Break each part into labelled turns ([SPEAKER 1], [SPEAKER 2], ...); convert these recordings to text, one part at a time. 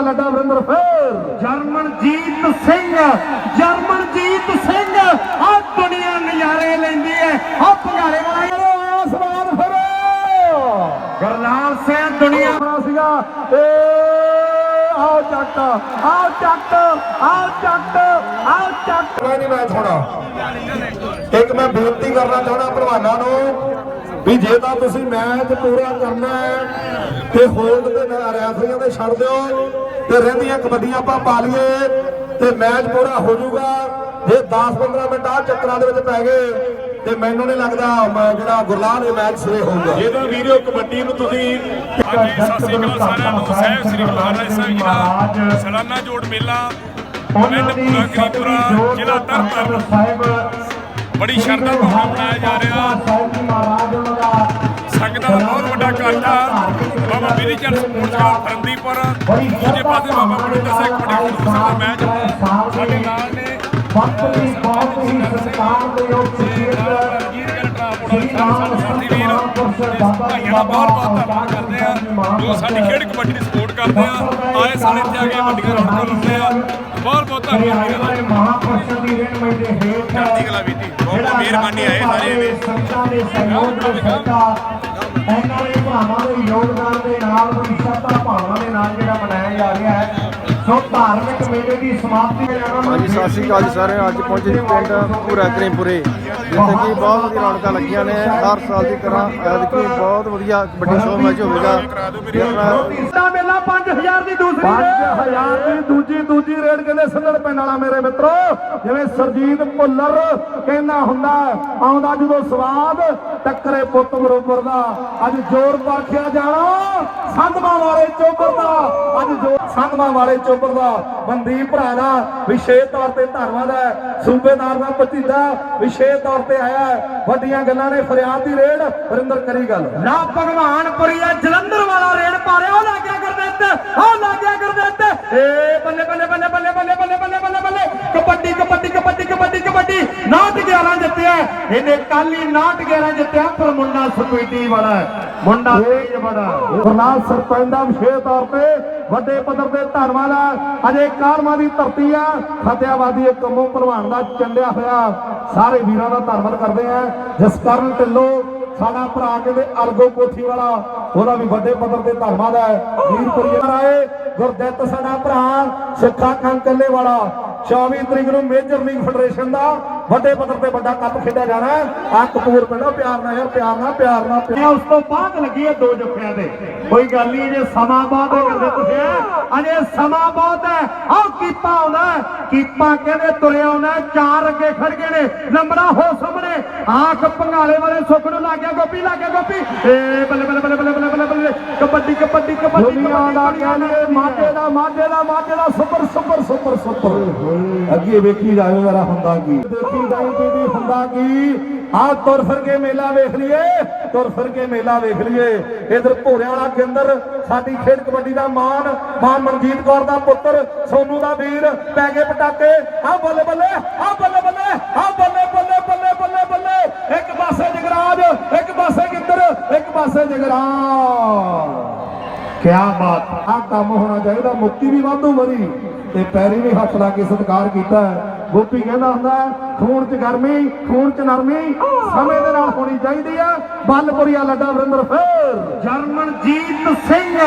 [SPEAKER 1] ਲੱਡਾ ਵਰਿੰਦਰ ਫੇਰ।
[SPEAKER 2] ਜਰਮਨਜੀਤ ਸਿੰਘ ਜਰਮਨਜੀਤ ਸਿੰਘ ਆ ਦੁਨੀਆ ਨਜ਼ਾਰੇ ਲੈਂਦੀ ਹੈ। ਆ ਭੰਗਾਰੇ ਵਾਲਾ
[SPEAKER 1] ਆਇਆ ਸਵਾਲ ਫਿਰ।
[SPEAKER 2] ਗਰਲਾਲ ਸਿੰਘ ਦੁਨੀਆ
[SPEAKER 1] ਬਣਾ ਸੀਗਾ। ਏ ਆਓ ਚੱਕ ਆਓ ਚੱਕ ਆਓ ਚੱਕ ਆਓ ਚੱਕ।
[SPEAKER 3] ਮੈਂ ਨਹੀਂ ਮੈਚ ਹੋਣਾ ਇੱਕ ਮੈਂ ਬੇਨਤੀ ਕਰਨਾ ਚਾਹਣਾ ਭਲਵਾਨਾਂ ਨੂੰ ਵੀ ਜੇ ਤਾਂ ਤੁਸੀਂ ਮੈਚ ਪੂਰਾ ਕਰਨਾ ਹੈ ਤੇ ਹੋਲਡ ਤੇ ਨਾ ਰੈਫਰੀਆਂ ਤੇ ਛੱਡ ਦਿਓ। ਤੇ ਰਹਿੰਦੀਆਂ ਕਬੱਡੀਆਂ ਆਪਾਂ ਪਾ ਲਈਏ ਤੇ ਮੈਚ ਪੂਰਾ ਹੋ ਜਾਊਗਾ। ਜੇ 10-15 ਮਿੰਟ ਆ ਚੱਕਰਾਂ ਦੇ ਵਿੱਚ ਪੈ ਗਏ ਤੇ ਮੈਨੂੰ ਨਹੀਂ ਲੱਗਦਾ ਮ- ਜਿਹੜਾ ਗੁਰਲਾਲ ਇਹ ਮੈਚ ਸਿਰੇ ਹੋਊਗਾ।
[SPEAKER 4] ਇਹਦਾ ਵੀਡੀਓ ਕਬੱਡੀ ਨੂੰ ਤੁਸੀਂ ਸਤਿ ਸ੍ਰੀ ਅਕਾਲ ਸਾਰਿਆਂ ਨੂੰ। ਸਹਿਬ ਸ੍ਰੀ ਸਾਹਿਬ ਜੀ ਦਾ ਸਾਲਾਨਾ ਜੋੜ ਮੇਲਾ ਪਿੰਡ ਪੂਰਾ ਕਰੀਪੁਰਾ ਜ਼ਿਲ੍ਹਾ ਤਰਨਤਾਰਨ
[SPEAKER 1] ਸਾਹਿਬ
[SPEAKER 4] ਬੜੀ ਸ਼ਰਧਾ ਭਾਵਨਾ ਮਨਾਇਆ ਜਾ ਰਿਹਾ।
[SPEAKER 1] ਸਾਹਿਬ ਜੀ ਮਹਾਰਾਜ ਉਹਨਾਂ ਦਾ
[SPEAKER 4] ਸੰਗਤਾਂ ਦਾ ਬਹੁਤ ਵੱਡਾ ਇਕੱਠ ਆ ਬਾਬਾ ਬਿਰੀ ਚੰਦ ਸਪੋਰਟਸ ਕਲੱਬ ਫਰੰਦੀਪੁਰ ਦੂਜੇ ਪਾਸੇ ਬਾਬਾ ਬੜਿੰਦਰ ਸਿੰਘ ਕਬੱਡੀ ਸਾਹਿਬ ਦਾ ਮੈਚ ਸਾਡੇ ਨਾਲ ਨੇ।
[SPEAKER 1] ਵਕਤ ਦੀ ਬਹੁਤ ਹੀ ਸਤਿਕਾਰ ਦੇ ਯੋਗ
[SPEAKER 4] ਸਾਰੇ ਸਾਥੀ ਵੀਰ ਭਾਈਆਂ ਦਾ ਬਹੁਤ ਬਹੁਤ ਧੰਨਵਾਦ ਕਰਦੇ ਆ ਜੋ ਸਾਡੀ ਖੇਡ ਕਬੱਡੀ ਦੀ ਸਪੋਰਟ ਕਰਦੇ ਆ ਆਏ ਇੱਥੇ ਆ ਕੇ ਵੱਡੀਆਂ ਰੌਣਕਾਂ ਲਾਉਂਦੇ ਆ ਬਹੁਤ ਬਹੁਤ ਧੰਨਵਾਦ ਵੀਰਾਂ ਦਾ।
[SPEAKER 1] ਮਹਾਪੁਰਸ਼ਾਂ ਦੀ ਹੇਠ
[SPEAKER 4] ਚੜ੍ਹਦੀ ਕਲਾ ਵੀਰ ਜੀ ਬਹੁਤ ਬਹੁਤ ਮਿਹਰਬਾਨੀ ਆਏ ਸਾਰੇ
[SPEAKER 1] ਸੰਤਾਂ ਦੇ ਸਹਿਯੋਗ ਦੇ ਸਦਕਾ ਇਹਨਾਂ ਦੇ ਦੇ ਨਾਲ ਬੜੀ ਸ਼ਰਧਾ ਭਾਵਨਾ ਦੇ ਨਾਲ ਜਿਹੜਾ ਮਨਾਇਆ ਜਾ ਰਿਹਾ ਹੈ। ਸੋ ਧਾਰਮਿਕ ਮੇਲੇ ਦੀ ਸਮਾਪਤੀ ਦੇ ਨਾਲ
[SPEAKER 5] ਹਾਂਜੀ ਸਤਿ ਸ਼੍ਰੀ ਅਕਾਲ ਜੀ ਸਾਰੇ ਅੱਜ ਪਹੁੰਚੇ ਜੀ ਪਿੰਡ ਪੂਰਾ ਕਰੀਮਪੁਰੇ ਜਿੱਥੇ ਕਿ ਬਹੁਤ ਵਧੀਆ ਰੌਣਕਾਂ ਲੱਗੀਆਂ ਨੇ। ਹਰ ਸਾਲ ਦੀ ਤਰ੍ਹਾਂ ਐਤਕੀ ਬਹੁਤ ਵਧੀਆ ਕਬੱਡੀ ਸ਼ੋਅ ਮੈਚ ਹੋਵੇਗਾ।
[SPEAKER 1] ਦਾ ਮੇਲਾ 5000 ਦੀ ਦੂਸਰੀ 5000 ਦੀ ਦੂਜੀ ਦੂਜੀ ਰੇਡ ਕਹਿੰਦੇ ਸੰਦੜ ਪਿੰਡ ਵਾਲਾ ਮੇਰੇ ਮਿੱਤਰੋ। ਜਿਵੇਂ ਸਰਜੀਤ ਭੁੱਲਰ ਕਹਿੰਦਾ ਹੁੰਦਾ ਆਉਂਦਾ ਜਦੋਂ ਸਵਾਦ ਟੱਕਰੇ ਪੁੱਤ ਬਰੋਬਰ ਦਾ। ਅੱਜ ਜ਼ੋਰ ਪਾਖਿਆ ਜਾਣਾ ਸੰਧਮਾ ਵਾਲੇ ਚੋਬਰ ਦਾ। ਅੱਜ ਜੋ ਸੰਧਮਾ ਵਾਲੇ ਚੋਬਰ ਦਾ ਬੰਦੀਪ ਭਰਾ ਦਾ ਵਿਸ਼ੇਸ਼ ਤੌਰ ਤੇ ਧੰਨਵਾਦ ਹੈ। ਸੂਬੇਦਾਰ ਦਾ ਭਤੀਜਾ ਵਿਸ਼ੇਸ਼ ਤੌਰ ਤੇ ਆਇਆ ਹੈ। ਵੱਡੀਆਂ ਗੱਲਾਂ ਨੇ ਫਰਿਆਦ ਦੀ ਰੇਡ। ਵਰਿੰਦਰ ਕਰੀ ਗੱਲ।
[SPEAKER 2] ਨਾ ਭਗਵਾਨਪੁਰੀਆ ਜਲੰਧਰ ਵਾਲਾ ਰੇਡ ਪਾਰਿਆ ਉਹ ਲੱਗਿਆ ਗੁਰਦਿੱਤ ਉਹ ਲੱਗਿਆ ਗੁਰਦਿੱਤ। ਏ ਬੱਲੇ ਬੱਲੇ ਬੱਲੇ ਬੱਲੇ ਬੱਲੇ ਬੱਲੇ ਬੱਲੇ ਬੱਲੇ ਬੱਲੇ। ਕਬੱਡੀ ਕਬੱਡੀ ਕਬੱਡੀ ਕਬੱਡੀ ਕਬੱਡੀ। 911 ਜਿੱਤਿਆ ਇਹਨੇ ਕੱਲ ਹੀ 911 ਜਿੱਤਿਆ ਪਰ ਮੁੰਡਾ ਸਪੀਡੀ ਵਾਲਾ। ਮੁੰਡਾ ਤੇਜ ਬੜਾ।
[SPEAKER 1] ਗੁਰਨਾਮ ਸਰਪੰਚ ਦਾ ਵਿਸ਼ੇਸ਼ ਤੌਰ ਤੇ ਵੱਡੇ ਪੱਧਰ ਤੇ ਧੰਨਵਾਦ ਦਾ ਅਜੇ ਕਾਲਮਾ ਦੀ ਧਰਤੀ ਆ। ਫਤਿਆਬਾਦੀ ਇੱਕ ਕੰਮੋਂ ਭਲਵਾਨ ਦਾ ਚੰਡਿਆ ਹੋਇਆ। ਸਾਰੇ ਵੀਰਾਂ ਦਾ ਧੰਨਵਾਦ ਕਰਦੇ ਆ। ਜਿਸ ਕਾਰਨ ਢਿੱਲੋਂ, ਸਾਡਾ ਭਰਾ ਕਹਿੰਦੇ ਅਰਗੋ ਕੋਠੀ ਵਾਲਾ, ਉਹਦਾ ਵੀ ਵੱਡੇ ਪੱਧਰ ਤੇ ਧੰਨਵਾਦ ਹੈ ਵੀਰਪੁਰੀਆ ਰਾਏ ਗੁਰਦਿੱਤ ਸਾਡਾ ਭਰਾ, ਸਿੱਖਾ ਕੰਕੱਲੇ ਵਾਲਾ। 24 ਤਰੀਕ ਨੂੰ ਮੇਜਰ ਲੀਗ ਫੈਡਰੇਸ਼ਨ ਦਾ। ਵੱਡੇ ਪੱਧਰ ਤੇ ਵੱਡਾ ਕੱਪ ਖੇਡਿਆ ਜਾਣਾ ਹੈ। ਆ ਕਪੂਰ ਪਿੰਡੋਂ ਪਿਆਰ ਨਾਲ ਯਾਰ ਪਿਆਰ ਨਾਲ ਪਿਆਰ ਨਾਲ ਪਿਆਰ
[SPEAKER 2] ਇਹ ਉਸ ਤੋਂ ਬਾਅਦ ਲੱਗੀ ਹੈ ਦੋ ਜੱਫਿਆਂ ਦੇ ਕੋਈ ਗੱਲ ਨਹੀਂ ਜੇ ਸਮਾਂ ਬਹੁਤ ਹੈ ਕਰਦੇ ਤੁਸੀਂ। ਅਜੇ ਸਮਾਂ ਬਹੁਤ ਹੈ। ਆਹ ਕੀਪਾ ਆਉਂਦਾ ਹੈ। ਕੀਪਾ ਕਹਿੰਦੇ ਤੁਰਿਆ ਆਉਂਦਾ ਹੈ, ਚਾਰ ਅੱਗੇ ਖੜ ਗਏ ਨੇ। ਲੰਬੜਾ ਹੋ ਸਾਹਮਣੇ। ਆਖ ਪੰਗਾਲੇ ਵਾਲੇ ਸੁੱਖ ਨੂੰ ਲੱਗ ਗਿਆ ਗੋਪੀ ਲੱਗ ਗਿਆ ਗੋਪੀ। ਏ ਬੱਲੇ ਬੱਲੇ ਬੱਲੇ ਬੱਲੇ ਬੱਲੇ ਬੱਲੇ ਬੱਲੇ ਕਬੱਡੀ ਕਬੱਡੀ ਕਬੱਡੀ
[SPEAKER 1] ਦੁਨੀਆ ਦਾ ਕਹਿੰਦੇ ਮਾਝੇ ਦਾ ਮਾਝੇ ਦਾ ਮਾਝੇ ਦਾ ਸੁਪਰ ਸੁਪਰ ਸੁਪਰ ਸੁਪਰ। ਅੱਗੇ ਵੇਖੀ ਜਾਵੇ ਮੇਰਾ ਹੁੰਦਾ ਕੀ। ਦੇਖੀ ਜਾਈ ਬੀਬੀ ਹੁੰਦਾ ਕੀ? ਆ ਤੁਰ ਫਿਰ ਕੇ ਮੇਲਾ ਵੇਖ ਲਈਏ, ਤੁਰ ਫਿਰ ਕੇ ਮੇਲਾ ਵੇਖ ਲਈਏ। ਇਧਰ ਭੋਰਿਆਂ ਵਾਲਾ ਕੇਂਦਰ, ਸਾਡੀ ਖੇਡ ਕਬੱਡੀ ਦਾ ਮਾਨ ਮਾਂ ਮਨਜੀਤ ਕੌਰ ਦਾ ਪੁੱਤਰ, ਸੋਨੂ ਦਾ ਵੀਰ, ਪੈ ਗਏ ਪਟਾਕੇ। ਆ ਬੱਲੇ ਬੱਲੇ, ਆ ਬੱਲੇ ਬੱਲੇ, ਆ ਬੱਲੇ ਬੱਲੇ ਬੱਲੇ ਬੱਲੇ ਬੱਲੇ। ਇੱਕ ਪਾਸੇ ਜਗਰਾਜ, ਇੱਕ ਪਾਸੇ ਕਿੰਦਰ ਇੱਕ ਪਾਸੇ ਜਗਰਾਜ। ਕਿਆ ਬਾਤ, ਆ ਕੰਮ ਹੋਣਾ ਚਾਹੀਦਾ ਮੁਕਤੀ ਵੀ ਵਾਧੂ ਵਰੀ, ਤੇ ਪੈਰੀ ਵੀ ਹੱਥ ਲਾ ਕੇ ਸਤਿਕਾਰ ਕੀਤਾ ਹੈ। ਗੋਪੀ ਕਹਿੰਦਾ ਹੁੰਦਾ ਖੂਨ 'ਚ ਗਰਮੀ ਖੂਨ 'ਚ ਨਰਮੀ ਸਮੇਂ ਦੇ ਨਾਲ ਹੋਣੀ ਚਾਹੀਦੀ ਆ ਬਲਪੁਰੀਆ ਲੱਡਾ ਵਰਿੰਦਰ ਫੇਰ।
[SPEAKER 2] ਜਰਮਨਜੀਤ ਸਿੰਘ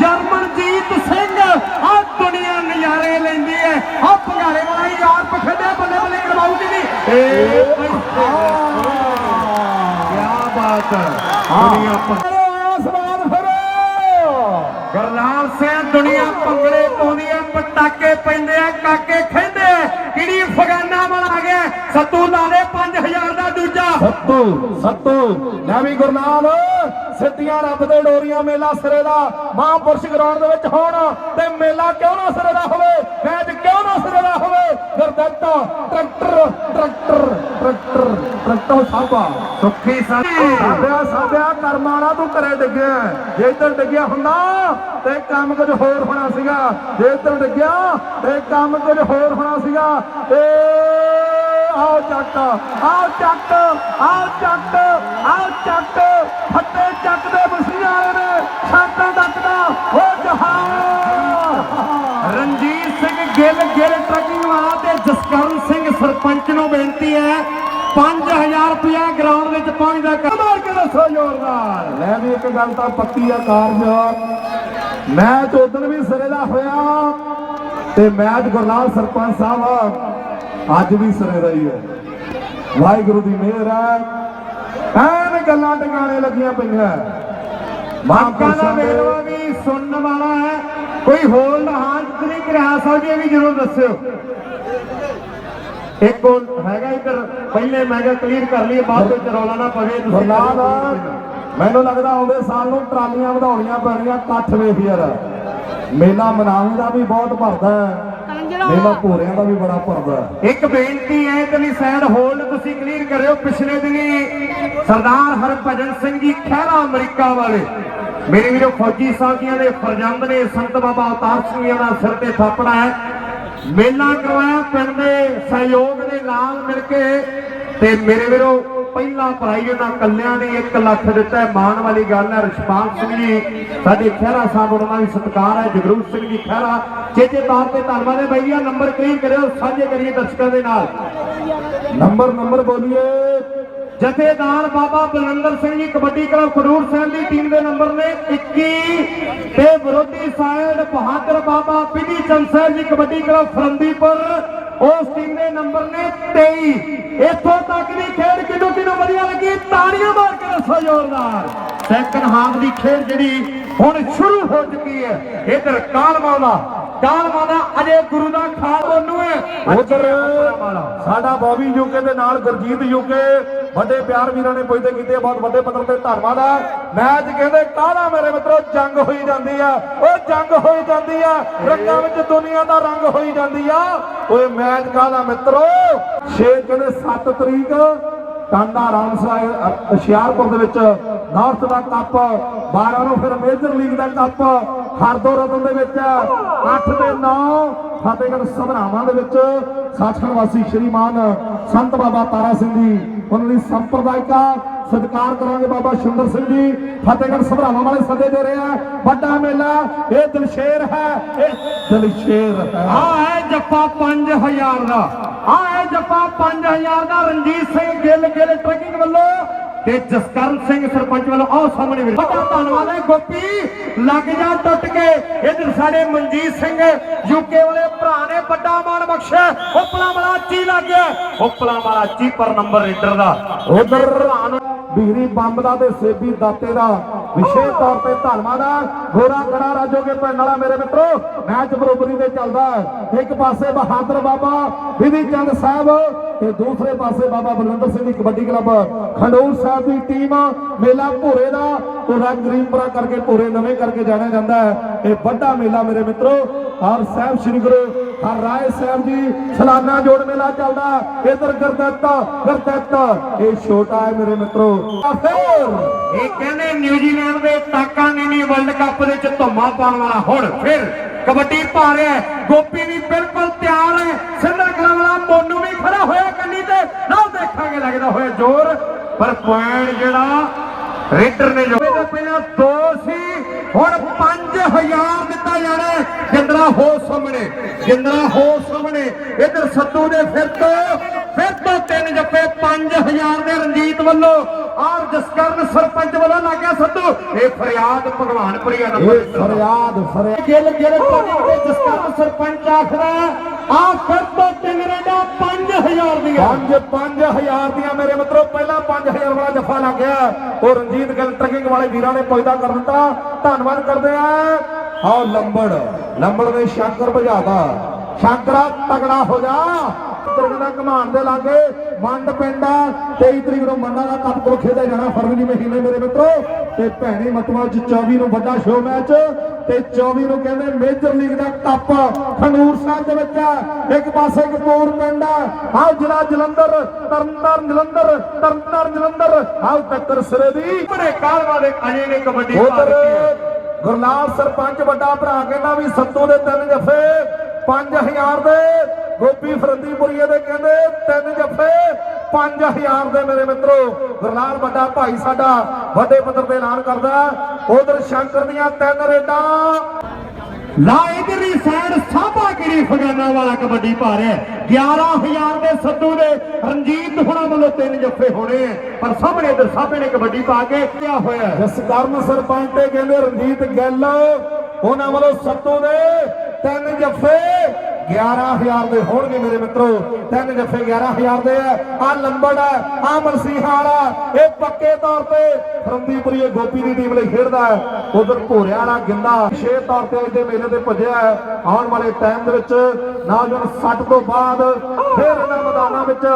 [SPEAKER 2] ਜਰਮਨਜੀਤ ਸਿੰਘ ਆ ਦੁਨੀਆ ਨਜ਼ਾਰੇ ਲੈਂਦੀ ਹੈ। ਆ ਭੰਗਾਲੇ ਵਾਲਾ ਯਾਰ ਪਖੰਡੇ ਬੱਲੇ ਬੱਲੇ ਕਰਵਾਉ ਜੀ ਨਹੀਂ ਏ ਕੀ ਬਾਤ ਹੈ। ਦੁਨੀਆ
[SPEAKER 1] ਫਿਰ
[SPEAKER 2] ਗਰਲਾਲ ਸਿੰਘ ਦੁਨੀਆ ਭੰਗੜੇ ਪਾਉਂਦੀ ਹੈ ਪਟਾਕੇ ਪੈਂਦੇ ਆ ਕਾਕੇ ਖੇਂਦੇ ਆ ਕਿਹੜੀ ਫਗਾਨਾ ਵਾਲਾ ਆ ਗਿਆ ਸੱਤੂ ਲਾ ਦੇ 5000 ਦਾ ਦੂਜਾ
[SPEAKER 1] ਸੱਤੂ ਸੱਤੂ। ਲੈ ਵੀ ਗੁਰਨਾਮ ਸਿੱਧੀਆਂ ਰੱਬ ਦੇ ਡੋਰੀਆਂ ਮੇਲਾ ਸਿਰੇ ਦਾ ਮਹਾਂਪੁਰਸ਼ ਗਰਾਊਂਡ ਦੇ ਵਿੱਚ ਹੋਣ ਤੇ ਮੇਲਾ ਕਿਉਂ ਨਾ ਸਿਰੇ ਦਾ ਹੋਵੇ ਮੈਚ ਕਿਉਂ ਨਾ ਸਿਰੇ ਦਾ ਹੋਵੇ? Gurdutt tractor tractor tractor tractor ਸਾਬਾ।
[SPEAKER 2] ਸੁੱਖੀ ਸਾਡੀ
[SPEAKER 1] ਸਾਡਿਆ ਸਾਡਿਆ ਕਰਮਾਣਾ ਤੂੰ ਘਰੇ ਡਿੱਗਿਆ। ਜੇ ਇੱਧਰ ਡਿੱਗਿਆ ਹੁੰਦਾ ਤੇ ਕੰਮ ਕੁਝ ਹੋਰ ਹੋਣਾ ਸੀਗਾ। ਜੇ ਇੱਧਰ ਡਿੱਗਿਆ ਤੇ ਕੰਮ ਕੁਝ ਹੋਰ ਹੋਣਾ ਸੀਗਾ। ਏ ਆਓ ਚੱਕ ਆਓ ਚੱਕ ਆਓ ਚੱਕ ਆਓ ਚੱਕ। ਫੱਟੇ ਚੱਕ ਦੇ ਮਸੀਹ ਵਾਲੇ ਨੇ ਛਾਤਾਂ ਡੱਕਦਾ ਹੋ ਜਹਾਨ
[SPEAKER 2] ਰਣਜੀਤ ਸਿੰਘ ਗਿੱਲ ਗਿੱਲ ਟਰੱਕਿੰਗ ਵਾਲਾ ਤੇ ਜਸਕਰਨ ਸਿੰਘ ਸਰਪੰਚ ਨੂੰ ਬੇਨਤੀ ਹੈ 5000 ਰੁਪਇਆ ਗਰਾਊਂਡ ਵਿੱਚ ਪਹੁੰਚਦਾ ਕਰ। ਮਾਰ ਕੇ ਦੱਸੋ ਜ਼ੋਰਦਾਰ।
[SPEAKER 1] ਲੈ ਵੀ ਇੱਕ ਗੱਲ ਤਾਂ ਪੱਕੀ ਆ, ਕਾਰਜ। ਮੈਚ ਉਦੋਂ ਵੀ ਸਿਰੇ ਦਾ ਹੋਇਆ, ਤੇ ਮੈਚ ਗੁਰਲਾਲ ਸਰਪੰਚ ਸਾਹਿਬ ਅੱਜ ਵੀ ਸਿਰੇ ਦਾ ਹੀ। ਵਾਹਿਗੁਰੂ ਦੀ ਮਿਹਰ ਹੈ। ਐਨ ਗੱਲਾਂ ਟਿਕਾਣੇ ਲੱਗੀਆਂ ਪਈਆਂ।
[SPEAKER 2] ਬਾਕਾਂ ਦਾ ਵੇਰਵਾ ਵੀ ਸੁਣਨ ਵਾਲਾ ਹੈ। ਕੋਈ ਹੋਲਡ ਹਾਂਜ ਨਹੀਂ ਕਰਾ ਸਕਦੀ ਵੀ ਜ਼ਰੂਰ ਦੱਸਿਓ। ਇੱਕ ਹੈਗਾ ਇੱਧਰ ਪਹਿਲੇ ਮੈਂ ਕਿਹਾ ਕਲੀਅਰ ਕਰ ਲਈਏ ਬਾਅਦ ਵਿੱਚ ਰੌਲਾ ਨਾ ਪਵੇ ਤੁਸੀਂ
[SPEAKER 1] ਮੈਨੂੰ ਲੱਗਦਾ ਆਉਂਦੇ ਸਾਲ ਨੂੰ ਟਰਾਲੀਆਂ ਵਧਾਉਣੀਆਂ ਪੈਣੀਆਂ ਇਕੱਠ ਵੇਖ ਯਾਰ। ਮੇਲਾ ਮਨਾਉਣ ਦਾ ਵੀ ਬਹੁਤ ਭਰਦਾ ਹੈ। ਮੇਲਾ ਭੋਰਿਆਂ ਦਾ ਵੀ ਬੜਾ ਭਰਦਾ
[SPEAKER 2] ਇੱਕ ਬੇਨਤੀ ਹੈ ਇਧਰਲੀ ਸਾਈਡ ਹੋਲਡ ਤੁਸੀਂ ਕਲੀਅਰ ਕਰਿਓ, ਪਿਛਲੇ ਦਿਨੀ ਸਰਦਾਰ ਹਰਭਜਨ ਸਿੰਘ ਜੀ ਖਹਿਰਾ ਅਮਰੀਕਾ ਵਾਲੇ ਮੇਰੇ ਵੀਰੋ ਫੌਜੀ ਸਾਥੀਆਂ ਦੇ ਫਰਜ਼ੰਦ ਨੇ ਸੰਤ ਬਾਬਾ ਅਵਤਾਰ ਸਿੰਘ ਜੀ ਦਾ ਸਿਰ ਤੇ ਥਾਪੜਾ ਹੈ ਮੇਲਾ ਕਰਵਾਇਆ, ਪਿੰਡ ਦੇ ਸਹਿਯੋਗ ਦੇ ਨਾਲ ਮਿਲ ਕੇ ਤੇ ਮੇਰੇ ਵੀਰੋ ਪਹਿਲਾ ਪ੍ਰਾਈਜ਼ ਉਹਨਾਂ ਕੱਲਿਆਂ ਨੇ 1 ਲੱਖ ਦਿੱਤਾ। ਮਾਣ ਵਾਲੀ ਗੱਲ ਹੈ ਰਿਸ਼ਪਾਲ ਸਿੰਘ ਜੀ ਸਾਡੇ ਖਹਿਰਾ ਸਾਹਿਬ ਉਹਨਾਂ ਦਾ ਸਤਿਕਾਰ ਹੈ। ਜਗਰੂਪ ਸਿੰਘ ਜੀ ਖਹਿਰਾ ਚੇਚੇ ਤੌਰ ਤੇ ਧੰਨਵਾਦ ਹੈ। ਆਹ ਨੰਬਰ ਕਲੀਅਰ ਕਰਿਓ ਸਾਂਝੇ ਕਰੀਏ ਦਰਸ਼ਕਾਂ ਦੇ ਨਾਲ।
[SPEAKER 1] ਨੰਬਰ ਨੰਬਰ ਬੋਲੀਏ।
[SPEAKER 2] ਜਥੇਦਾਰ ਬਾਬਾ ਬਲਵਿੰਦਰ ਸਿੰਘ ਜੀ ਕਬੱਡੀ ਕਲੱਬ ਖਡੂਰ ਸਾਹਿਬ ਦੀ ਟੀਮ ਦੇ ਨੰਬਰ ਨੇ 21 ਤੇ ਵਿਰੋਧੀ ਸਾਈਡ ਬਹਾਦਰ ਬਾਬਾ ਪਿੰਡੀ ਚੰਦ ਸਾਹਿਬ ਜੀ ਕਬੱਡੀ ਕਲੱਬ ਫਰੰਦੀਪੁਰ ਉਸ ਟੀਮ ਦੇ ਨੰਬਰ ਨੇ 23 ਇੱਥੋਂ ਤੱਕ ਦੀ ਖੇਡ ਕਿਦੋਂ ਕਿਦੋਂ ਵਧੀਆ ਲੱਗੀ? ਤਾੜੀਆਂ ਮਾਰ ਕੇ ਦੱਸੋ ਜ਼ੋਰਦਾਰ। ਸੈਕੰਡ ਹਾਫ ਦੀ ਖੇਡ ਜਿਹੜੀ ਹੁਣ ਸ਼ੁਰੂ ਹੋ ਚੁੱਕੀ ਹੈ। ਇਧਰ ਕਾਲਵਾ ਦਾ ਕਾਲਵਾ ਦਾ ਅਜੇ ਗੁਰੂ ਦਾ ਖਾਲ ਉਹਨੂੰ ਹੈ।
[SPEAKER 1] ਉਧਰ ਸਾਡਾ ਬੌਬੀ ਯੂਕੇ ਦੇ ਨਾਲ ਗੁਰਜੀਤ ਯੂਕੇ। ਵੱਡੇ ਪਿਆਰ ਵੀਰਾਂ ਨੇ ਪੁੱਜਦੇ ਕੀਤੇ, ਬਹੁਤ ਵੱਡੇ ਪੱਧਰ ਤੇ ਧੰਨਵਾਦ ਹੈ ਮੈਚ ਕਹਿੰਦੇ, ਕਾਹਦਾ ਮੇਰੇ ਮਿੱਤਰੋ, ਜੰਗ ਹੋਈ ਜਾਂਦੀ ਆ। ਉਹ ਜੰਗ ਹੋਈ ਜਾਂਦੀ ਆ। ਰੰਗਾਂ ਵਿੱਚ ਦੁਨੀਆ ਦਾ ਰੰਗ ਹੋਈ ਜਾਂਦੀ ਆ। ਓਏ, ਮੈਚ ਕਾਹਦਾ ਮਿੱਤਰੋ? 6 ਕਹਿੰਦੇ 7 ਤਰੀਕ, ਟਾਂਡਾ ਰਾਮਸਰਾਏ ਅ- ਹੁਸ਼ਿਆਰਪੁਰ ਦੇ ਵਿੱਚ ਨਾਰਥ ਦਾ ਕੱਪ 12 ਨੂੰ ਫਿਰ ਮੇਜਰ ਲੀਗ ਦਾ ਕੱਪ ਹਰਦੋ ਰਤਨ ਦੇ ਵਿੱਚ 8 ਤੇ 9 ਫਤਿਹਗੜ੍ਹ ਸਭਰਾਵਾਂ ਦੇ ਵਿੱਚ ਸੱਚਖੰਡ ਵਾਸੀ ਸ਼੍ਰੀਮਾਨ ਸੰਤ ਬਾਬਾ ਤਾਰਾ ਸਿੰਘ ਜੀ ਉਹਨਾਂ ਦੀ ਸੰਪਰਦਾਇਕਾ ਸਤਿਕਾਰ ਕਰਾਂਗੇ ਬਾਬਾ ਸੁੰਦਰ ਸਿੰਘ ਜੀ। ਫਤਿਹਗੜ੍ਹ ਸਭਰਾਵਾਂ ਵਾਲੇ ਸੱਦੇ ਦੇ ਰਹੇ ਆ। ਵੱਡਾ ਮੇਲਾ, ਇਹ ਦਿਲਸ਼ੇਰ ਹੈ, ਇਹ ਦਿਲਸ਼ੇਰ ਹੈ।
[SPEAKER 2] ਆ ਹੈ ਜੱਫਾ 5000 ਦਾ। ਆ ਹੈ ਜੱਫਾ 5000 ਦਾ। ਰਣਜੀਤ ਸਿੰਘ ਗਿੱਲ ਗਿੱਲ ਟਰੈਕਿੰਗ ਵੱਲੋਂ ਤੇ ਜਸਕਰਨ ਸਿੰਘ ਸਰਪੰਚ ਵੱਲੋਂ ਆਹ ਸਾਹਮਣੇ ਵੀਰ ਬੜਾ ਧੰਨਵਾਦ ਹੈ, ਗੋਪੀ। ਲੱਗ ਜਾ ਟੁੱਟ ਕੇ। ਇਧਰ ਸਾਡੇ ਮਨਜੀਤ ਸਿੰਘ ਯੂਕੇ ਵਾਲੇ ਭਰਾ ਨੇ ਵੱਡਾ ਮਾਣ ਬਖਸ਼ਿਆ। ਉਪਲਾ ਵਾਲਾ ਚੀ ਲੱਗ ਉਪਲਾ ਵਾਲਾ ਚੀ ਪਰ ਨੰਬਰ ਰੀਡਰ ਦਾ।
[SPEAKER 1] ਉਧਰ ਬਿਜਲੀ ਬੰਬ ਦਾ ਤੇ ਸੇਬੀ ਦਾਤੇ ਦਾ। ਵਿਸ਼ੇਸ਼ ਤੌਰ ਤੇ ਧੰਨਵਾਦ ਆ। ਗੋਰਾ ਖੜਾ ਰਾਜੋਗੇ ਪਿੰਡ ਵਾਲਾ ਮੇਰੇ ਮਿੱਤਰੋ। ਮੈਚ ਬਰੋਬਰੀ ਤੇ ਚੱਲਦਾ ਇੱਕ ਪਾਸੇ ਬਹਾਦਰ ਬਾਬਾ, ਵਿਧੀ ਚੰਦ ਸਾਹਿਬ ਤੇ ਦੂਸਰੇ ਪਾਸੇ ਬਾਬਾ ਬਲਵਿੰਦਰ ਸਿੰਘ ਦੀ ਕਬੱਡੀ ਕਲੱਬ, ਖੰਡੂਰ ਸਾਹਿਬ ਦੀ ਟੀਮ, ਮੇਲਾ ਭੋਰੇ ਦਾ ਪੂਰਾ ਗਰੀਮਪੁਰਾ ਕਰਕੇ ਭੋਰੇ ਨਵੇਂ ਕਰਕੇ ਜਾਣਿਆ ਜਾਂਦਾ ਹੈ। ਇਹ ਵੱਡਾ ਮੇਲਾ ਮੇਰੇ ਮਿੱਤਰੋ ਔਰ ਸਾਹਿਬ ਸ੍ਰੀ ਗੁਰੂ, ਹਰ ਰਾਏ ਸਾਹਿਬ ਜੀ, ਸਾਲਾਨਾ ਜੋੜ ਮੇਲਾ ਚੱਲਦਾ ਇਧਰ ਗਰਦੱਤ ਗਰਦੱਤ, ਇਹ ਛੋਟਾ ਹੈ ਮੇਰੇ ਮਿੱਤਰੋ। ਆ
[SPEAKER 2] ਇਹ ਕਹਿੰਦੇ ਨਿਊਜ਼ੀਲੈਂਡ ਦੇ ਤਾਕਾਨੀਨੀ ਵਰਲਡ ਕੱਪ ਦੇ ਵਿੱਚ ਧੁੰਮਾ ਪਾਉਣ ਵਾਲਾ ਹੁਣ ਫਿਰ ਕਬੱਡੀ ਪਾ ਰਿਹਾ ਗੋਪੀ ਵੀ ਬਿਲਕੁਲ ਤਿਆਰ ਹੈ। ਸਿੰਦਰ ਮੋਨੂ ਵੀ ਖੜਾ ਹੋਇਆ ਕੰਨੀ ਤੇ। ਨਾਲ ਦੇਖਾਂਗੇ ਲੱਗਦਾ ਹੋਇਆ ਜ਼ੋਰ। ਪਰ ਪੁਆਇੰਟ ਜਿਹੜਾ ਰੇਡਰ ਨੇ ਜੋ ਪਹਿਲਾਂ ਦੋ ਸੀ। ਹੁਣ 5000 ਦਿੱਤਾ ਜਾਣਾ। ਜਿੰਦਰਾ ਹੋ ਸਾਹਮਣੇ। ਜਿੰਦਰਾ ਹੋ ਸਾਹਮਣੇ। ਇਧਰ ਸੱਤੂ ਦੇ ਫਿਰ ਤੋਂ ਫਿਰ ਤੋਂ ਤਿੰਨ ਜੱਫੇ 5000 ਦੇ ਰਣਜੀਤ ਵੱਲੋਂ। ਆਰ ਜਸਕਰਨ ਸਰਪੰਚ ਵੱਲੋਂ ਲੱਗਿਆ ਸੱਤੂ। ਇਹ ਫਰਿਆਦ ਭਗਵਾਨਪੁਰੀਆ
[SPEAKER 1] ਇਹ ਫਰਿਆਦ ਫਰਿਆਦ।
[SPEAKER 2] ਗਿੱਲ ਗਿੱਲ ਜਸਕਰਨ ਸਰਪੰਚ ਆਖਦਾ ਆ ਫਿਰ ਤੋਂ ਤਿੰਨ ਰੇਡਾ 5000 ਦੀਆਂ।
[SPEAKER 1] ਪੰਜ 5000 ਦੀਆਂ ਮੇਰੇ ਮਿੱਤਰੋ, ਪਹਿਲਾਂ 5000 ਵਾਲਾ ਜੱਫਾ ਲੱਗ ਗਿਆ। ਉਹ ਰਣਜੀਤ ਗਿੱਲ ਟਰਕਿੰਗ ਵਾਲੇ ਵੀਰਾਂ ਨੇ ਪੈਦਾ ਕਰ ਦਿੱਤਾ। ਧੰਨਵਾਦ ਕਰਦੇ ਆ। ਆਓ ਲੰਬੜ ਲੰਬੜ ਨੇ ਸ਼ੰਕਰ ਭਜਾਦਾ ਸ਼ੰਕਰਾ ਤਗੜਾ ਹੋ ਜਾ। ਤਰਗਦਾ ਕਮਾਨ ਦੇ ਲਾਗੇ ਮੰਡ ਪਿੰਡ ਆ। 23 ਤਰੀਕ ਨੂੰ ਮੰਡਾ ਦਾ ਕੱਪ ਕੋਲ ਖੇਡਿਆ ਜਾਣਾ, ਫਰਵਰੀ ਮਹੀਨੇ ਮੇਰੇ ਮਿੱਤਰੋ। ਤੇ ਭੈਣੀ ਮਤਵਾ ਚ 24 ਨੂੰ ਵੱਡਾ ਸ਼ੋਅ ਮੈਚ ਤੇ 24 ਨੂੰ ਕਹਿੰਦੇ ਮੇਜਰ ਲੀਗ ਦਾ ਕੱਪ ਖੰਡੂਰ ਸਾਹਿਬ ਦੇ ਵਿੱਚ। ਇੱਕ ਪਾਸੇ ਕਪੂਰ ਪਿੰਡ ਆ ਆਹ ਜ਼ਿਲ੍ਹਾ ਜਲੰਧਰ ਤਰਨਤਾਰਨ ਜਲੰਧਰ ਤਰਨਤਾਰਨ ਜਲੰਧਰ। ਆਹ ਟੱਕਰ ਸਿਰੇ ਦੀ।
[SPEAKER 2] ਬੜੇ ਕਾਲਵਾ ਦੇ ਅਜੇ ਨੇ ਕਬੱਡੀ ਪਾ ਦਿੱਤੀ ਹੈ।
[SPEAKER 1] ਗੁਰਲਾਲ ਸਰਪੰਚ ਵੱਡਾ ਭਰਾ ਕਹਿੰਦਾ ਵੀ ਸੱਤੂ ਦੇ ਤਿੰਨ ਜੱਫੇ 5000 ਦੇ। ਗੋਪੀ ਫਰੰਦੀਪੁਰੀਏ ਦੇ ਕਹਿੰਦੇ ਤਿੰਨ ਜੱਫੇ 5000 ਦੇ ਮੇਰੇ ਮਿੱਤਰੋ, ਗੁਰਲਾਲ ਵੱਡਾ ਭਾਈ ਸਾਡਾ ਵੱਡੇ ਪੱਧਰ ਤੇ ਐਲਾਨ ਕਰਦਾ। ਉਧਰ ਸ਼ੰਕਰ ਦੀਆਂ ਤਿੰਨ ਰੇਡਾਂ।
[SPEAKER 2] ਲਾ ਇਧਰਲੀ ਸਾਈਡ ਸਭ ਜੱਫਿਆਂ ਵਾਲਾ ਕਬੱਡੀ ਪਾ 11000 ਦੇ ਸੱਦੂ ਦੇ ਰਣਜੀਤ ਹੁਣਾਂ ਵੱਲੋਂ ਤਿੰਨ ਜੱਫੇ ਹੋਣੇ ਪਰ ਸਾਹਮਣੇ ਇਧਰ ਸਾਹਮਣੇ ਨੇ ਕਬੱਡੀ ਪਾ ਕੇ ਕਿਆ ਹੋਇਆ ਹੈ।
[SPEAKER 1] ਜਿਸ ਕਾਰਨ ਸਰਪੰਚ ਤੇ ਕਹਿੰਦੇ ਰਣਜੀਤ ਗਿੱਲ, ਉਹਨਾਂ ਵੱਲੋਂ ਸੱਤੂ ਦੇ ਤਿੰਨ ਜੱਫੇ 11000 ਦੇ ਹੋਣਗੇ ਮੇਰੇ ਮਿੱਤਰੋ। ਤਿੰਨ ਜੱਫੇ 11000 ਦੇ ਆ। ਆ ਲੰਬੜ ਆ ਆ ਮਲਸੀਹਾਂ ਵਾਲਾ। ਇਹ ਪੱਕੇ ਤੌਰ ਤੇ ਫਰੰਦੀਪੁਰੀ ਗੋਪੀ ਦੀ ਟੀਮ ਲਈ ਖੇਡਦਾ ਹੈ। ਉਧਰ ਭੋਰਿਆਂ ਵਾਲਾ ਗਿੰਦਾ ਛੇ ਤੌਰ ਤੇ ਅੱਜ ਦੇ ਮੇਲੇ ਤੇ ਭੱਜਿਆ ਆਉਣ ਵਾਲੇ ਟਾਈਮ ਦੇ ਵਿੱਚ ਨੌਜਵਾਨ 60 ਤੋਂ ਬਾਅਦ ਫਿਰ ਇਹਨਾਂ ਮੈਦਾਨਾਂ ਵਿੱਚ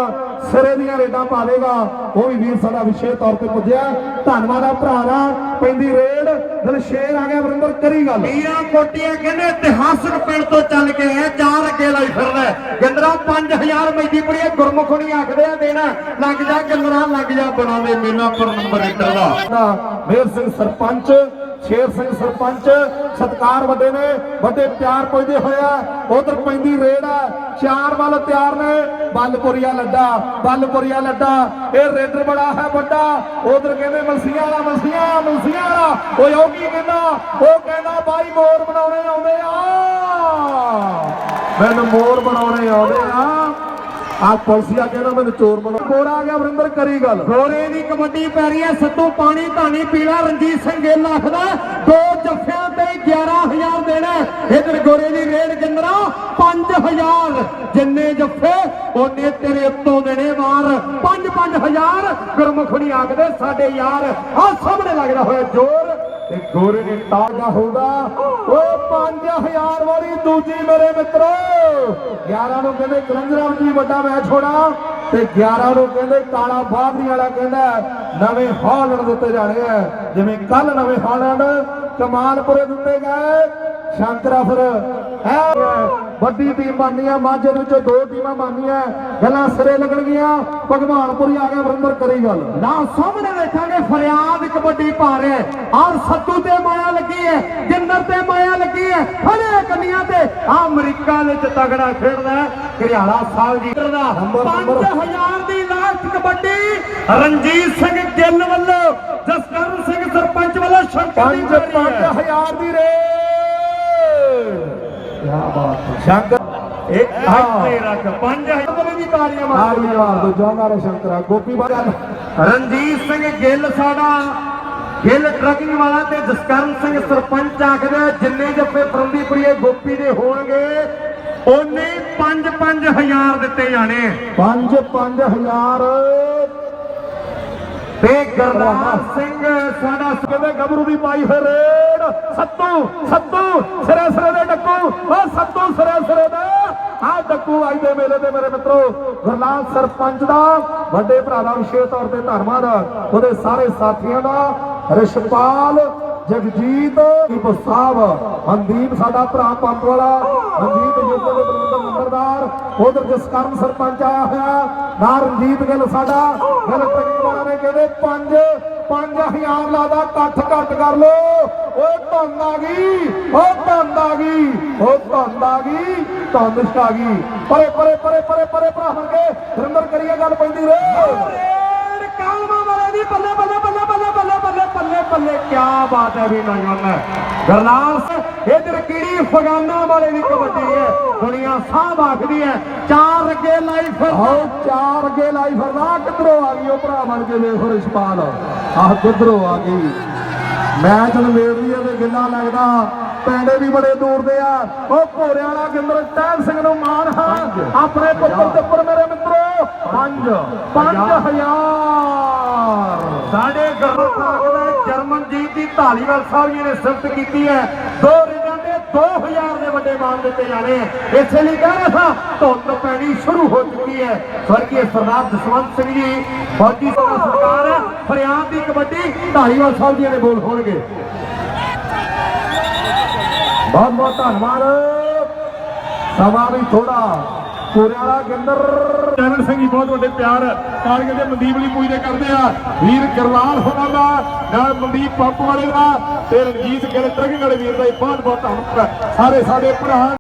[SPEAKER 1] ਸਿਰੇ ਦੀਆਂ ਰੇਡਾਂ ਪਾ ਲੇਗਾ ਉਹ ਵੀ ਵੀਰ ਸਾਡਾ ਵਿਸ਼ੇਸ਼ ਤੌਰ ਤੇ ਪੁੱਜਿਆ ਧੰਨਵਾਦ ਆ ਭਰਾ ਦਾ ਪੈਂਦੀ ਰੇਡ। ਦਿਲਸ਼ੇਰ ਆ ਗਿਆ ਵਰਿੰਦਰ, ਕਰੀ ਗੱਲ।
[SPEAKER 2] ਮੀਆਂ ਕੋਟੀਆਂ ਕਹਿੰਦੇ ਇਤਿਹਾਸਕ ਪਿੰਡ ਤੋਂ ਚੱਲ ਕੇ ਆਇਆ। ਚਾਰ ਅੱਗੇ ਲਈ ਫਿਰਦਾ ਗਿੰਦਰਾ 5000 ਮੈਦੀਪੁਰੀ ਗੁਰਮੁਖ ਨਹੀਂ ਆਖਦੇ ਆ, ਦੇਣਾ। ਲੱਗ ਜਾ ਗਿੰਦਰਾ ਲੱਗ ਜਾ ਬਣਾਵੇ ਮੇਲਾ ਪਰ ਨੰਬਰ ਲੀਟਰ ਦਾ।
[SPEAKER 1] ਮੇਰ ਸਿੰਘ ਸਰਪੰਚ, ਸ਼ੇਰ ਸਿੰਘ ਸਰਪੰਚ, ਸਤਕਾਰ ਵੱਡੇ ਨੇ, ਵੱਡੇ ਪਿਆਰ ਪੁੱਜਦੇ ਹੋਇਆ ਉਧਰ ਪੈਂਦੀ ਰੇਡ ਆ ਚਾਰ ਵੱਲ ਤਿਆਰ ਨੇ, ਬੱਲਪੁਰੀਆ ਲੱਡਾ ਬੱਲਪੁਰੀਆ ਲੱਡਾ। ਇਹ ਰੇਡਰ ਬੜਾ ਹੈ ਵੱਡਾ। ਉਧਰ ਕਹਿੰਦੇ ਮਲਸੀਆਂ ਵਾਲਾ ਮਲਸੀਆਂ ਮਲਸੀਆਂ ਵਾਲਾ। ਓਏ ਉਹ ਕੀ ਕਹਿੰਦਾ? ਉਹ ਕਹਿੰਦਾ ਬਾਈ ਮੋਰ ਬਣਾਉਣੇ ਆਉਂਦੇ ਆ। ਮੈਨੂੰ ਮੋਰ ਬਣਾਉਣੇ ਆਉਂਦੇ ਆ। ਆ ਪੁਲਸੀਆ ਕਹਿੰਦਾ ਮੈਨੂੰ ਚੋਰ ਬਣਾ ਮੋਰ ਆ ਗਿਆ ਵਰਿੰਦਰ ਕਰੀ ਗੱਲ।
[SPEAKER 2] ਗੋਰੇ ਦੀ ਕਬੱਡੀ ਪੈ ਰਹੀ ਹੈ ਸੱਤੂ ਪਾਣੀ ਧਾਣੀ ਪੀਲਾ ਰਣਜੀਤ ਸਿੰਘ ਗਿੱਲ ਆਖਦਾ ਦੋ ਜੱਫਿਆਂ ਤੇ 11000 ਦੇਣਾ ਇਧਰ ਗੋਰੇ ਦੀ ਰੇਡ ਗਿੰਦਰਾ 5000 ਜਿੰਨੇ ਜੱਫੇ ਉਹਨੇ ਤੇਰੇ ਉੱਤੋਂ ਦੇਣੇ ਵਾਰ 5-5000 ਗੁਰਮੁਖਣੀ ਆਖਦੇ ਸਾਡੇ ਯਾਰ ਆ ਸਾਹਮਣੇ ਲੱਗਦਾ ਹੋਇਆ ਜ਼ੋਰ।
[SPEAKER 1] ਤੇ ਗੋਰੇ ਨੇ ਟਾਗਾ ਹੁੰਦਾ। ਓਏ 5000 ਵਾਲੀ ਦੂਜੀ ਮੇਰੇ ਮਿੱਤਰੋ। 11 ਨੂੰ ਕਹਿੰਦੇ ਕਲੰਜਰਾਂ ਜੀ, ਵੱਡਾ ਮੈਚ ਹੋਣਾ। ਤੇ 11 ਨੂੰ ਕਹਿੰਦੇ ਕਾਲਾ ਬਾਦਰੀ ਵਾਲਾ ਕਹਿੰਦਾ ਨਵੇਂ ਹਾਲੈਂਡ ਦਿੱਤੇ ਜਾਣੇ ਆ ਜਿਵੇਂ ਕੱਲ ਨਵੇਂ ਹਾਲੈਂਡ ਕਮਾਲਪੁਰੇ ਦਿੱਤੇ ਗਏ। ਸ਼ੰਕਰਾ ਹੈ। ਵੱਡੀ ਟੀਮ ਬਣਨੀ ਮਾਝੇ ਦੇ ਵਿੱਚੋਂ ਦੋ ਟੀਮਾਂ ਬਣਨੀਆਂ ਗੱਲਾਂ ਸਿਰੇ ਲੱਗਣਗੀਆਂ ਭਗਵਾਨਪੁਰੀ ਆ ਗਿਆ ਵਰਿੰਦਰ ਕਰੀ ਗੱਲ।
[SPEAKER 2] ਨਾ ਸਾਹਮਣੇ ਵੇਖਾਂਗੇ ਫਰਿਆਦ ਕਬੱਡੀ ਪਾ ਰਿਹਾ ਔਰ ਸੱਤੂ ਤੇ ਮਾਇਆ ਲੱਗੀ ਹੈ ਜਿੰਦਰ ਤੇ ਮਾਇਆ ਲੱਗੀ ਹੈ ਫੜੇ ਕੰਨੀਆਂ ਤੇ। ਆ ਅਮਰੀਕਾ ਵਿੱਚ ਤਗੜਾ ਖੇਡਦਾ ਘਰਿਆਲਾ ਸਾਹਿਬ ਜੀ ਦਾ। 5000 ਦੀ ਲਾਸਟ ਕਬੱਡੀ ਰਣਜੀਤ ਸਿੰਘ ਗਿੱਲ ਵੱਲੋਂ ਜਸਕਰਨ ਸਿੰਘ ਸਰਪੰਚ ਵੱਲੋਂ ਸ਼ੰਕਰ ਦੀ
[SPEAKER 1] ਪੰਜ
[SPEAKER 2] ਵਾਰੀ
[SPEAKER 1] ਪੰਜ
[SPEAKER 2] ਹੈ
[SPEAKER 1] ਹਜ਼ਾਰ ਦੀ ਰੇ ਕੀ ਬਾਤ ਹੈ। ਸ਼ੰਕਰ
[SPEAKER 2] ਇੱਕ ਹੱਥ ਤੇ ਰੱਖ 5000 ਰੁਪਏ ਦੀ ਤਾੜੀਆਂ ਮਾਰ
[SPEAKER 1] ਤਾੜੀ ਮਾਰ ਦੋ ਜੋਗਾਰੇ ਸ਼ੰਕਰਾ ਗੋਪੀ ਬਾਦਲ
[SPEAKER 2] ਰਣਜੀਤ ਸਿੰਘ ਗਿੱਲ ਸਾਡਾ ਗਿੱਲ ਟਰਕਿੰਗ ਵਾਲਾ ਤੇ ਜਸਕਰਨ ਸਿੰਘ ਸਰਪੰਚ ਆਖਦੇ ਆ, ਜਿੰਨੇ ਜੱਫੇ ਫਰੰਦੀਪੁਰੀਏ ਗੋਪੀ ਦੇ ਹੋਣਗੇ ਉਹਨੇ 5-5000 ਦਿੱਤੇ ਜਾਣੇ।
[SPEAKER 1] ਪੰਜ ਪੰਜ ਹਜ਼ਾਰ।
[SPEAKER 2] ਤੇ ਗਰਦਾਰ ਸਿੰਘ ਸਾਡਾ
[SPEAKER 1] ਕਹਿੰਦੇ ਗੱਭਰੂ ਦੀ ਪਾਈ ਹੋਈ ਰੇਡ। ਸੱਤੂ ਸੱਤੂ ਸਿਰੇ ਉਹ ਸੱਤੂ ਸਿਰੇ ਸਿਰੇ ਦੇ ਆ ਡੱਕੂ ਅੱਜ ਦੇ ਮੇਲੇ ਤੇ ਮੇਰੇ ਮਿੱਤਰੋ ਗੁਰਲਾਲ ਸਰਪੰਚ ਦਾ, ਵੱਡੇ ਭਰਾ ਦਾ ਵਿਸ਼ੇਸ਼ ਤੌਰ ਤੇ ਧੰਨਵਾਦ। ਉਹਦੇ ਸਾਰੇ ਸਾਥੀਆਂ ਦਾ, ਰਿਸ਼ਪਾਲ ਜਗਜੀਤ ਦੀਪ ਸਾਹਿਬ, ਮਨਦੀਪ ਸਾਡਾ ਭਰਾ ਪੰਪ ਵਾਲਾ, ਮਨਦੀਪ ਯੂਕੇ ਦੇ ਬਲਵਿੰਦਰ ਨੰਬਰਦਾਰ ਉਧਰ ਜਸਕਰਨ ਸਰਪੰਚ ਆਇਆ ਹੋਇਆ, ਨਾ ਰਣਜੀਤ ਗਿੱਲ ਸਾਡਾ, ਗਿੱਲ ਟਰਕਿੰਗ ਵਾਲਾ ਨੇ ਕਹਿੰਦੇ ਪੰਜ 5000 ਲਾਦਾ, ਇਕੱਠ ਘੱਟ ਕਰ ਲੋ ਓਏ ਧੰਦ ਆ ਗਈ, ਓ ਧੰਦ ਆ ਗਈ, ਓ ਧੰਦ ਆ ਗਈ ਧੰਨ ਛਾ ਗਈ। ਪਰੇ ਪਰੇ ਪਰੇ ਪਰੇ ਪਰੇ ਭਰਾ ਬਣ ਕੇ ਰਿੰਦਰ ਕਰੀਏ, ਗੱਲ ਪੈਂਦੀ ਰੇ।
[SPEAKER 2] ਕਾਲਮਾ ਵਾਲੇ ਦੀ ਬੱਲੇ ਬੱਲੇ ਬੱਲੇ ਕੀ ਬਾਤ ਹੈ ਵੀ ਨੌਜਵਾਨ ਗਰਨਾਲ ਇਧਰ ਕੀੜੀ ਫਗਾਨਾ ਵਾਲੇ ਦੀ ਕਬੱਡੀ ਹੈ? ਦੁਨੀਆ ਸਾਹ ਆਖਦੀ ਹੈ ਚਾਰ ਅੱਗੇ ਲਾਈ ਫਿਰ
[SPEAKER 1] ਆਓ ਚਾਰ ਅੱਗੇ ਲਾਈ ਫਿਰਦਾ। ਕਿੱਧਰੋਂ ਆ ਗਈ ਉਹ ਭਰਾ ਬਣ ਕੇ ਵੇਖੋ ਰਿਸ਼ਪਾਲ ਆਹ ਕਿੱਧਰੋਂ ਆ ਗਈ। ਮੈਚ ਨਵੇੜਦੀ ਆ ਤੇ ਗਿੱਲਾ ਲੱਗਦਾ। ਪੈਂਡੇ ਵੀ ਬੜੇ ਦੂਰ ਦੇ ਆ। ਉਹ ਘੋੜਿਆਂ ਵਾਲਾ ਗਿੰਦਰ ਟਹਿਲ ਸਿੰਘ ਨੂੰ ਮਾਣ ਹਾਂ। ਆਪਣੇ ਪੁੱਤਰ ਦੇ ਉੱਪਰ ਮੇਰੇ ਮਿੱਤਰੋ। ਪੰਜ ਪੰਜ ਹਜ਼ਾਰ।
[SPEAKER 2] ਸਾਡੇ ਗਰਮ ਲੱਗਦਾ ਜਰਮਨਜੀਤ ਦੀ ਢਾਲੀਵਾਲ ਸਾਹਿਬ ਜੀ ਨੇ ਸਿਫਤ ਕੀਤੀ ਹੈ। ਦੋ ਰਿਜਾਂ ਦੇ 2000 ਦੇ ਵੱਡੇ ਮਾਨ ਦਿੱਤੇ ਜਾਣੇ ਇਸੇ ਲਈ ਕਹਿ ਰਿਹਾ ਸਾਂ, ਧੁੰਦ ਪੈਣੀ ਸ਼ੁਰੂ ਹੋ ਚੁੱਕੀ ਹੈ। ਸਵਰਗੀ ਸਰਦਾਰ ਜਸਵੰਤ ਸਿੰਘ ਜੀ ਫੌਜੀ ਸਰਕਾਰ ਹੈ, ਫਰਿਆਦ ਦੀ ਕਬੱਡੀ ਢਾਲੀਵਾਲ ਸਾਹਿਬ ਜੀ ਦੇ ਬੋਲ ਹੋਣਗੇ।
[SPEAKER 1] ਬਹੁਤ ਬਹੁਤ ਧੰਨਵਾਦ। ਸਮਾਂ ਵੀ ਥੋੜਾ ਕੋਰੇ ਗਿੰਦਰ।
[SPEAKER 4] ਚਰਨ ਸਿੰਘ ਜੀ ਬਹੁਤ ਵੱਡੇ ਪਿਆਰ ਕਾਰਗਿਲ ਦੇ ਮਨਦੀਪ ਲਈ ਪੂਜਦੇ ਕਰਦੇ ਆ। ਵੀਰ ਗਰਲਾਲ ਹੋਣਾ ਦਾ, ਨਾਲ ਮਨਦੀਪ ਪੰਪ ਵਾਲੇ ਦਾ ਤੇ ਰਣਜੀਤ ਗਿੱਲ ਟਰਕਿੰਗ ਵਾਲੇ ਵੀਰ ਦਾ ਵੀ ਬਹੁਤ ਬਹੁਤ ਧੰਨਵਾਦ। ਸਾਰੇ ਸਾਡੇ ਭਰਾ